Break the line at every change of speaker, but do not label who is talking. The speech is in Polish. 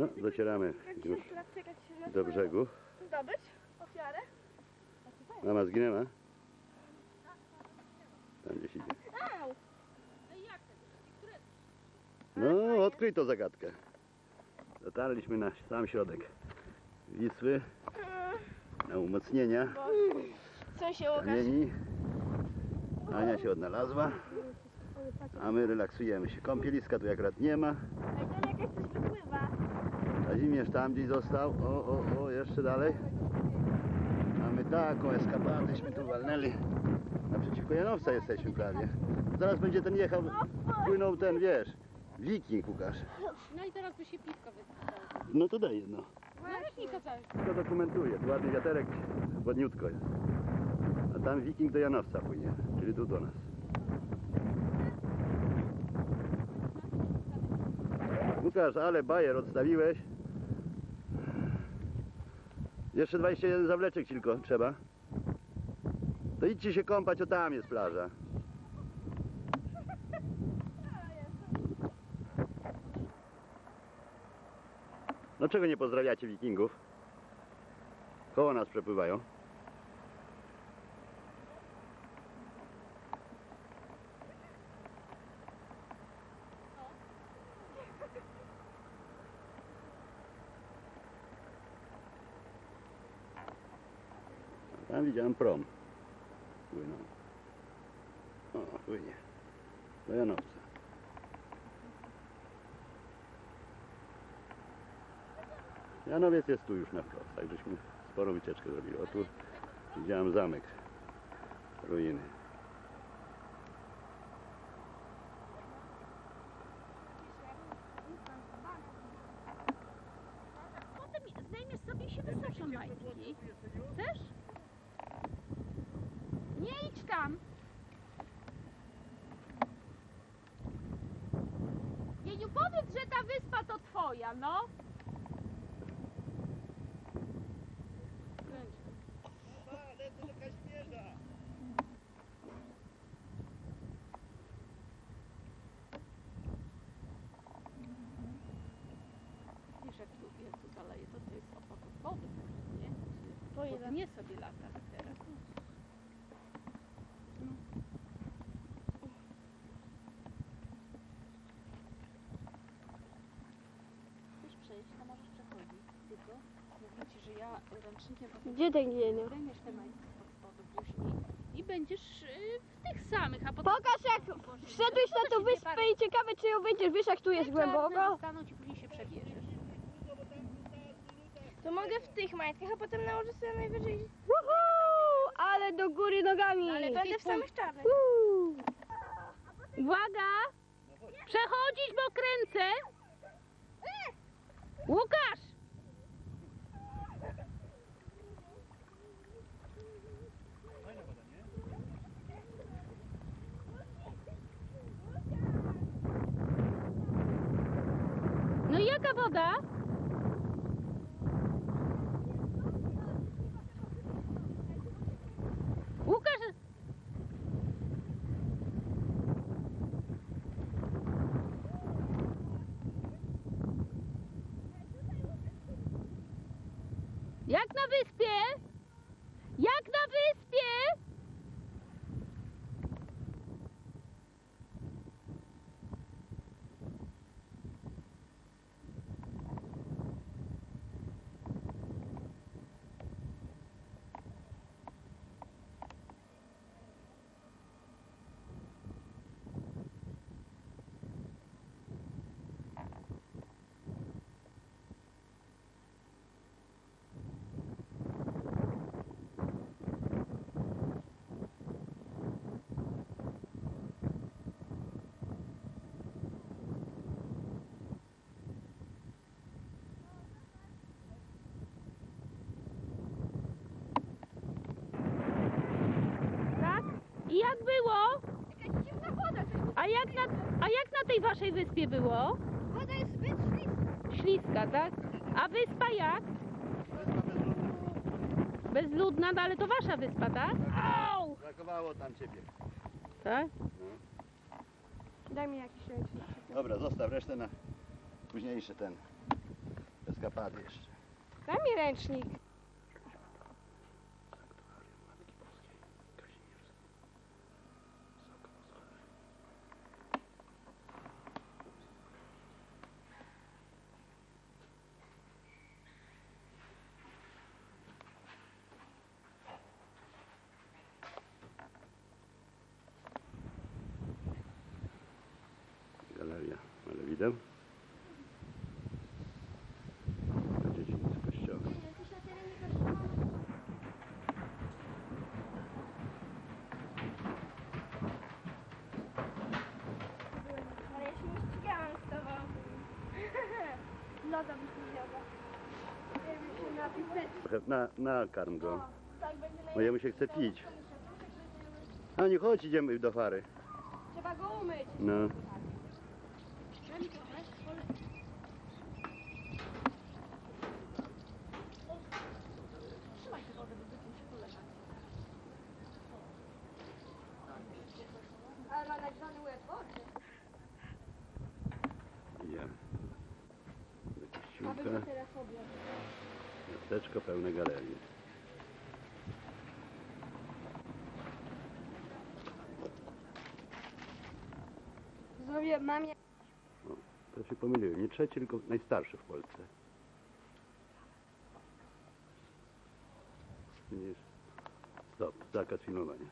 No, docieramy już do brzegu.
Zdobyć ofiarę?
Mama zginęła? Tam gdzieś idzie. No, odkryj to zagadkę. Dotarliśmy na sam środek Wisły, na umocnienia
Co się
kamieni. Ania się odnalazła, a my relaksujemy się. Kąpieliska tu akurat nie ma. Kazimierz tam gdzieś został. O, o, o, jeszcze dalej. Mamy taką eskapadyśmy tu walnęli. Naprzeciwko Janowca jesteśmy prawie. Zaraz będzie ten jechał, płynął ten, wiesz, wiking, Łukasz.
No i teraz by się piwko wypisało.
No to daj jedno.
No kazałeś.
To dokumentuje. Tu ładny wiaterek, ładniutko jest. A tam wiking do Janowca płynie, czyli tu do nas. Łukasz, ale bajer odstawiłeś. Jeszcze 21 zawleczek tylko trzeba. To idźcie się kąpać, o tam jest plaża. No czego nie pozdrawiacie wikingów? Koło nas przepływają. Tam widziałem prom. Płynął. O, płynie. Do Janowca. Janowiec jest tu już na wprost, tak żeśmy sporą wycieczkę zrobili. O tu widziałem zamek, ruiny.
Potem zdejmiesz sobie i się wysuszą majtki. Chcesz? Tam. Jeniu, powiedz, że ta wyspa to twoja, no. Wiesz, jak tu, tu zaleje, to to jest opak od wody, nie? Bo nie sobie lata teraz. Chcesz przejść, to możesz przechodzić. Tylko mówię ci, że ja ręcznikiem potem
Gdzie ten gienio?
zdejmiesz te spodu później i będziesz y, w tych samych, a potem...
Pokaż jak wszedłeś na tą wyspę i ciekawe czy ją wyjdziesz. Wiesz jak tu jest głęboko?
Staną ci później się przebierzesz.
To mogę w tych majtkach, a potem nałożę sobie najwyżej... Woohoo! Ale do góry nogami!
Ale
Będę w samych czarnych.
Uwaga! Przechodzić, bo kręcę! Łukasz! Jaka woda? Łukasz! Jak na wyspie? Jak na wyspie? Tak? I jak było?
Jakaś dziwna woda.
A jak na, a jak na tej waszej wyspie było?
Woda jest zbyt śliska.
Śliska, tak? A wyspa jak? Bezludna, no ale to wasza wyspa, tak? Au!
Brakowało tam ciebie.
Tak?
Daj mi jakiś ręcznik.
Dobra, zostaw resztę na późniejszy ten eskapady jeszcze.
Daj mi ręcznik.
Galeria Malewidem. Dziedziniec kościoła.
Ale ja się nie ścigałam z tobą. No to byś mi wzięła. Ja bym się napisać.
Trochę Na, nakarm go. Bo jemu się chce pić. A nie chodź, idziemy do fary.
Trzeba go umyć.
No.
Daj mi
Miasteczko pełne galerii.
Zrobię mamie.
To się pomyliłem. Nie trzeci, tylko najstarszy w Polsce. Widzisz? Stop, zakaz filmowania.